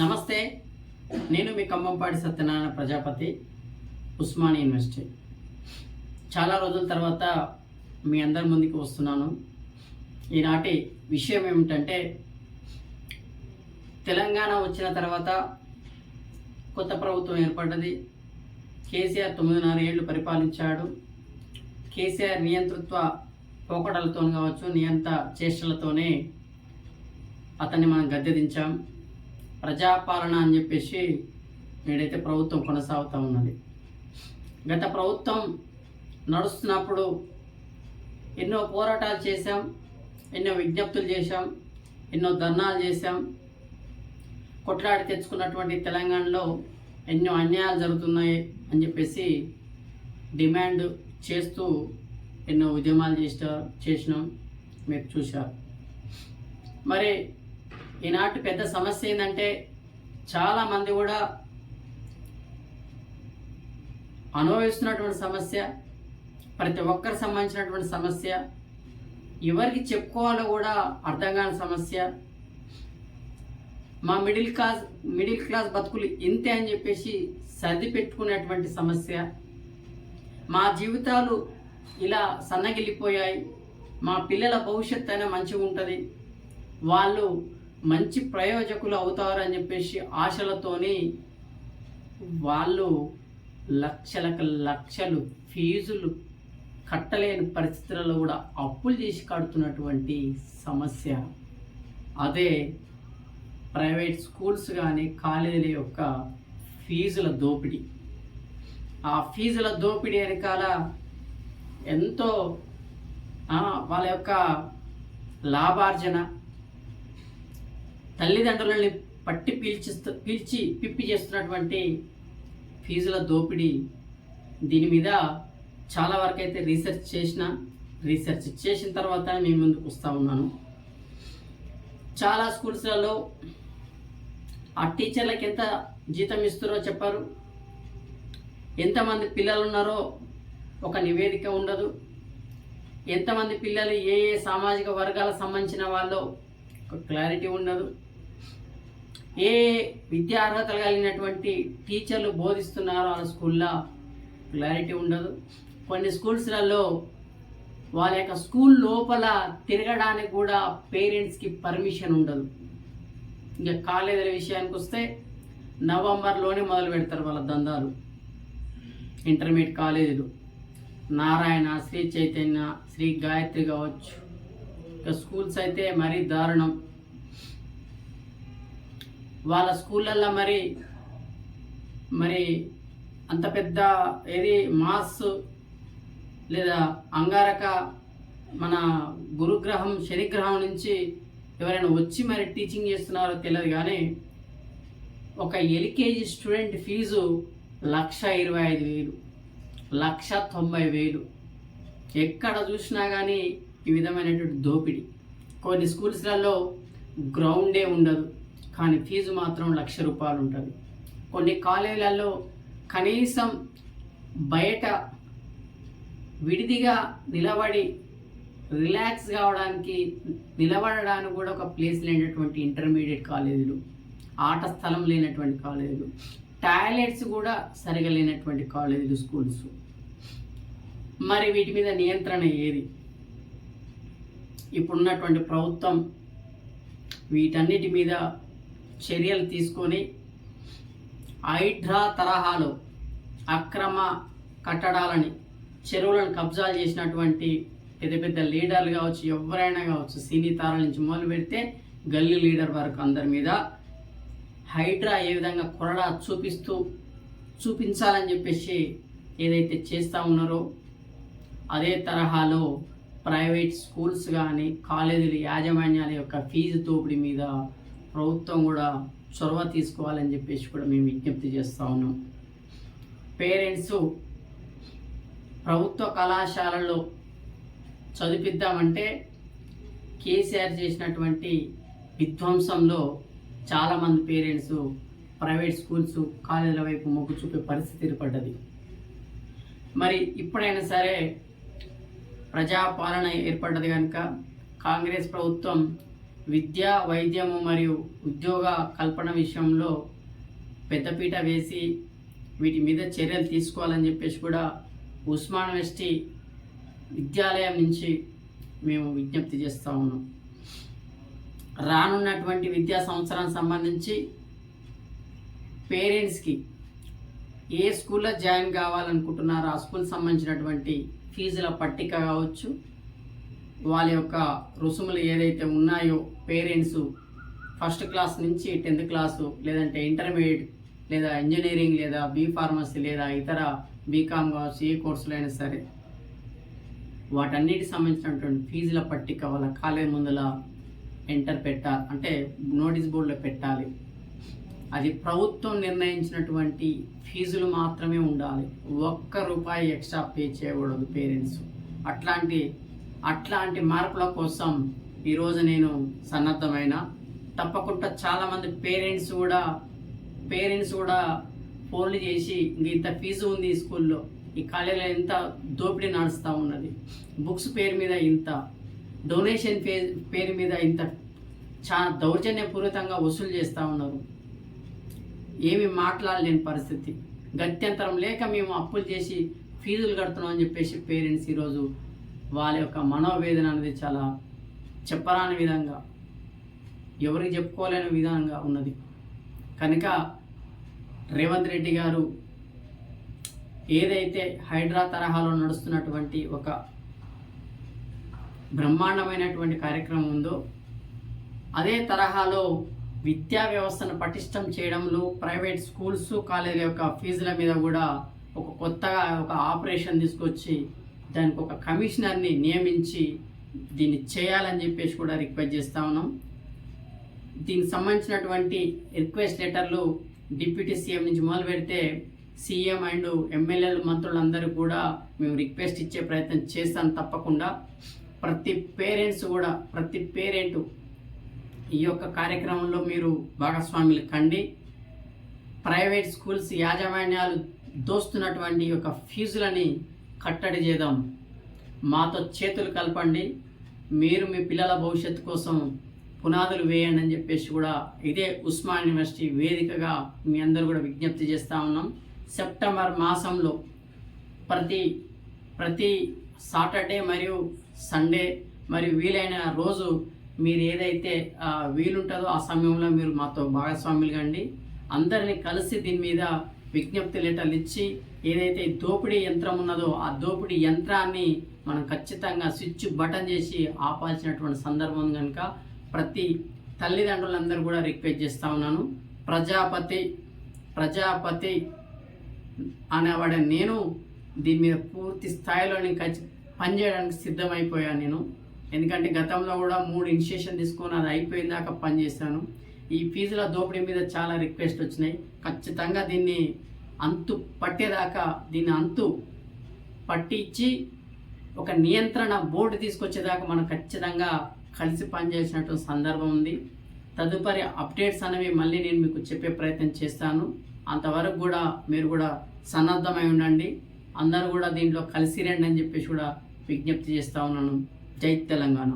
నమస్తే నేను మీ ఖమ్మంపాటి సత్యనారాయణ ప్రజాపతి ఉస్మాని యూనివర్సిటీ. చాలా రోజుల తర్వాత మీ అందరి ముందుకు వస్తున్నాను. ఈనాటి విషయం ఏమిటంటే తెలంగాణ వచ్చిన తర్వాత కొత్త ప్రభుత్వం ఏర్పడ్డది. కేసీఆర్ తొమ్మిదిన్నర ఏళ్ళు పరిపాలించాడు. కేసీఆర్ నియంతృత్వ పోకడలతో కావచ్చు నియంత చేష్టలతోనే అతన్ని మనం గద్దె దించాం. ప్రజాపాలన అని చెప్పేసి నేడైతే ప్రభుత్వం కొనసాగుతూ ఉన్నది. గత ప్రభుత్వం నడుస్తున్నప్పుడు ఎన్నో పోరాటాలు చేశాం ఎన్నో విజ్ఞప్తులు చేశాం ఎన్నో ధర్నాలు చేశాం. కొట్లాడి తెచ్చుకున్నటువంటి తెలంగాణలో ఎన్నో అన్యాయాలు జరుగుతున్నాయి అని చెప్పేసి డిమాండ్ చేస్తూ ఎన్నో ఉద్యమాలు చేసిన చేసినాం. మీరు చూశారు. మరి ఈనాటి పెద్ద సమస్య ఏంటంటే చాలామంది కూడా అనుభవిస్తున్నటువంటి సమస్య ప్రతి ఒక్కరికి సంబంధించినటువంటి సమస్య ఎవరికి చెప్పుకోవాలో కూడా అర్థం కాని సమస్య. మా మిడిల్ క్లాస్ మిడిల్ క్లాస్ బతుకులు ఇంతే అని చెప్పేసి సర్ది పెట్టుకునేటువంటి సమస్య. మా జీవితాలు ఇలా సన్నగిల్లిపోయాయి. మా పిల్లల భవిష్యత్తు అయినా మంచిగా ఉంటుంది వాళ్ళు మంచి ప్రయోజకులు అవుతారని చెప్పేసి ఆశలతోని వాళ్ళు లక్షలకు లక్షలు ఫీజులు కట్టలేని పరిస్థితులలో కూడా అప్పులు చేసి కడుతున్నటువంటి సమస్య. అదే ప్రైవేట్ స్కూల్స్ కానీ కాలేజీల యొక్క ఫీజుల దోపిడీ. ఆ ఫీజుల దోపిడీ వెనకాల ఎంతో వాళ్ళ యొక్క లాభార్జన తల్లిదండ్రులని పట్టి పీల్చిస్తూ పీల్చి పిప్పి చేస్తున్నటువంటి ఫీజుల దోపిడీ దీని మీద చాలా వరకు అయితే రీసెర్చ్ చేసిన రీసెర్చ్ చేసిన తర్వాత మేము ముందుకు వస్తూ ఉన్నాను. చాలా స్కూల్స్లలో ఆ టీచర్లకు ఎంత జీతం ఇస్తారో చెప్పారు. ఎంతమంది పిల్లలు ఉన్నారో ఒక నివేదిక ఉండదు. ఎంతమంది పిల్లలు ఏ ఏ సామాజిక వర్గాలకు సంబంధించిన వాళ్ళు క్లారిటీ ఉండదు. ఏ విద్యా అర్హతలు కలిగినటువంటి టీచర్లు బోధిస్తున్నారో ఆ స్కూల్లో క్లారిటీ ఉండదు. కొన్ని స్కూల్స్లలో వాళ్ళ యొక్క స్కూల్ లోపల తిరగడానికి కూడా పేరెంట్స్కి పర్మిషన్ ఉండదు. ఇంకా కాలేజీల విషయానికి వస్తే నవంబర్లోనే మొదలు పెడతారు వాళ్ళ దందాలు. ఇంటర్మీడియట్ కాలేజీలు. నారాయణ శ్రీ చైతన్య శ్రీ గాయత్రి కావచ్చు. స్కూల్స్ అయితే మరీ దారుణం. వాళ్ళ స్కూళ్ళల్లో మరి మరి అంత పెద్ద ఏది మాస్ లేదా అంగారక మన గురుగ్రహం శనిగ్రహం నుంచి ఎవరైనా వచ్చి మరి టీచింగ్ చేస్తున్నారో తెలియదు కానీ ఒక ఎల్కేజీ స్టూడెంట్ ఫీజు లక్ష ఇరవై ఐదు వేలు లక్ష తొంభై వేలు. ఎక్కడ చూసినా కానీ ఈ విధమైనటువంటి దోపిడీ. కొన్ని స్కూల్స్లలో గ్రౌండే ఉండదు. కానీ ఫీజు మాత్రం లక్ష రూపాయలు ఉంటుంది. కొన్ని కాలేజీలలో కనీసం బయట విడిదిగా నిలబడి రిలాక్స్ కావడానికి నిలబడడానికి కూడా ఒక ప్లేస్ లేనటువంటి ఇంటర్మీడియట్ కాలేజీలు ఆట స్థలం లేనటువంటి కాలేజీలు టాయిలెట్స్ కూడా సరిగా లేనటువంటి కాలేజీలు స్కూల్స్. మరి వీటి మీద నియంత్రణ ఏది? ఇప్పుడున్నటువంటి ప్రభుత్వం వీటన్నిటి మీద చర్యలు తీసుకొని హైడ్రా తరహాలో అక్రమ కట్టడాలని చెరువులను కబ్జాలు చేసినటువంటి పెద్ద పెద్ద లీడర్లు కావచ్చు ఎవరైనా కావచ్చు సినీ తారాల నుంచి మొదలు పెడితే గల్లీ లీడర్ వరకు అందరి మీద హైడ్రా ఏ విధంగా కొరడా చూపిస్తూ చూపించాలని చెప్పేసి ఏదైతే చేస్తూ ఉన్నారో అదే తరహాలో ప్రైవేట్ స్కూల్స్ కానీ కాలేజీల యాజమాన్యాల యొక్క ఫీజు దోపిడీ మీద ప్రభుత్వం కూడా చొరవ తీసుకోవాలని చెప్పేసి కూడా మేము విజ్ఞప్తి చేస్తూ ఉన్నాం. పేరెంట్స్ ప్రభుత్వ కళాశాలల్లో చదివిద్దామంటే కేసీఆర్ చేసినటువంటి విధ్వంసంలో చాలామంది పేరెంట్స్ ప్రైవేట్ స్కూల్స్ కాలేజీల వైపు మొగ్గు చూపే పరిస్థితి ఏర్పడ్డది. మరి ఇప్పుడైనా సరే ప్రజాపాలన ఏర్పడ్డది కనుక కాంగ్రెస్ ప్రభుత్వం విద్య వైద్యము మరియు ఉద్యోగ కల్పన విషయంలో పెద్దపీట వేసి వీటి మీద చర్యలు తీసుకోవాలని చెప్పేసి కూడా ఉస్మాన్ వెస్టి విద్యాలయం నుంచి మేము విజ్ఞప్తి చేస్తూ ఉన్నాం. రానున్నటువంటి విద్యా సంవత్సరానికి సంబంధించి పేరెంట్స్కి ఏ స్కూల్లో జాయిన్ కావాలనుకుంటున్నారో ఆ స్కూల్ సంబంధించినటువంటి ఫీజుల పట్టిక కావచ్చు. వాళ్ళ యొక్క రుసుములు ఏదైతే ఉన్నాయో పేరెంట్స్ ఫస్ట్ క్లాస్ నుంచి టెన్త్ క్లాసు లేదంటే ఇంటర్మీడియట్ లేదా ఇంజనీరింగ్ లేదా బీ ఫార్మసీ లేదా ఇతర బీకామ్ కావచ్చు ఏ కోర్సులు అయినా సరే. వాటన్నిటికి సంబంధించినటువంటి ఫీజుల పట్టిక వాళ్ళ కాలేజ్ ముందల ఎంటర్ పెట్టాలి. అంటే నోటీస్ బోర్డులో పెట్టాలి. అది ప్రభుత్వం నిర్ణయించినటువంటి ఫీజులు మాత్రమే ఉండాలి. ఒక్క రూపాయి ఎక్స్ట్రా పే చేయకూడదు పేరెంట్స్. అట్లాంటి అట్లాంటి మార్పుల కోసం ఈరోజు నేను సన్నద్ధమైన తప్పకుండా చాలామంది పేరెంట్స్ కూడా పేరెంట్స్ కూడా ఫోన్లు చేసి ఇంత ఫీజు ఉంది ఈ స్కూల్లో ఈ కాలేజీలో ఎంత దోపిడీ నడుస్తూ ఉన్నది? బుక్స్ పేరు మీద ఇంత డొనేషన్ పే పేరు మీద ఇంత చా దౌర్జన్యపూరితంగా వసూలు చేస్తూ ఉన్నారు. ఏమి మాట్లాడలేని పరిస్థితి. గత్యంతరం లేక మేము అప్పులు చేసి ఫీజులు కడుతున్నాం అని చెప్పేసి పేరెంట్స్ ఈరోజు వాళ్ళ యొక్క మనోవేదన అనేది చాలా చెప్పరాని విధంగా ఎవరికి చెప్పుకోలేని విధంగా ఉన్నది. కనుక రేవంత్ రెడ్డి గారు ఏదైతే హైడ్రా తరహాలో నడుస్తున్నటువంటి ఒక బ్రహ్మాండమైనటువంటి కార్యక్రమం ఉందో అదే తరహాలో విద్యా వ్యవస్థను పటిష్టం చేయడంలో ప్రైవేట్ స్కూల్స్ కాలేజీల యొక్క ఫీజుల మీద కూడా ఒక కొత్తగా ఒక ఆపరేషన్ తీసుకొచ్చి దానికి ఒక కమిషనర్ని నియమించి దీన్ని చేయాలని చెప్పేసి కూడా రిక్వెస్ట్ చేస్తా ఉన్నాం. దీనికి సంబంధించినటువంటి రిక్వెస్ట్ లెటర్లు డిప్యూటీ సీఎం నుంచి మొదలు పెడితే సీఎం అండ్ ఎమ్మెల్యేలు మంత్రులందరూ కూడా మేము రిక్వెస్ట్ ఇచ్చే ప్రయత్నం చేస్తాం తప్పకుండా. ప్రతి పేరెంట్స్ కూడా ప్రతి పేరెంట్ ఈ యొక్క కార్యక్రమంలో మీరు భాగస్వాములు కండి. ప్రైవేట్ స్కూల్స్ యాజమాన్యాలు దోస్తున్నటువంటి యొక్క ఫీజులని కట్టడి చేద్దాం. మాతో చేతులు కలపండి. మీరు మీ పిల్లల భవిష్యత్తు కోసం పునాదులు వేయండి అని చెప్పేసి కూడా ఇదే ఉస్మాన్ యూనివర్సిటీ వేదికగా మీ అందరూ కూడా విజ్ఞప్తి చేస్తూ ఉన్నాం. సెప్టెంబర్ మాసంలో ప్రతి ప్రతి సాటర్డే మరియు సండే మరియు వీలైన రోజు మీరు ఏదైతే వీలుంటుందో ఆ సమయంలో మీరు మాతో భాగస్వాములు కండి అందరినీ కలిసి దీని మీద విజ్ఞప్తి లెటర్లు ఇచ్చి ఏదైతే దోపిడీ యంత్రం ఉన్నదో ఆ దోపిడీ యంత్రాన్ని మనం ఖచ్చితంగా స్విచ్ బటన్ చేసి ఆపాల్సినటువంటి సందర్భం కనుక ప్రతి తల్లిదండ్రులందరూ కూడా రిక్వెస్ట్ చేస్తూ ఉన్నాను. ప్రజాపతి ప్రజాపతి అనేవాడే నేను దీని మీద పూర్తి స్థాయిలో నేను ఖచ్చి పనిచేయడానికి సిద్ధమైపోయాను నేను. ఎందుకంటే గతంలో కూడా మూడు ఇనిషియేషన్ తీసుకొని అది అయిపోయిన దాకా పనిచేశాను ఈ ఫీజుల దోపిడీ మీద చాలా రిక్వెస్ట్ వచ్చినాయి. ఖచ్చితంగా దీన్ని అంతు పట్టేదాకా దీన్ని అంతు పట్టించి ఒక నియంత్రణ బోర్డు తీసుకొచ్చేదాకా మనం ఖచ్చితంగా కలిసి పనిచేసినట్టు సందర్భం ఉంది. తదుపరి అప్డేట్స్ అనేవి మళ్ళీ నేను మీకు చెప్పే ప్రయత్నం చేస్తాను. అంతవరకు కూడా మీరు కూడా సన్నద్ధమై ఉండండి. అందరూ కూడా దీంట్లో కలిసి రండి అని చెప్పేసి కూడా విజ్ఞప్తి చేస్తా ఉన్నాను. జై తెలంగాణ.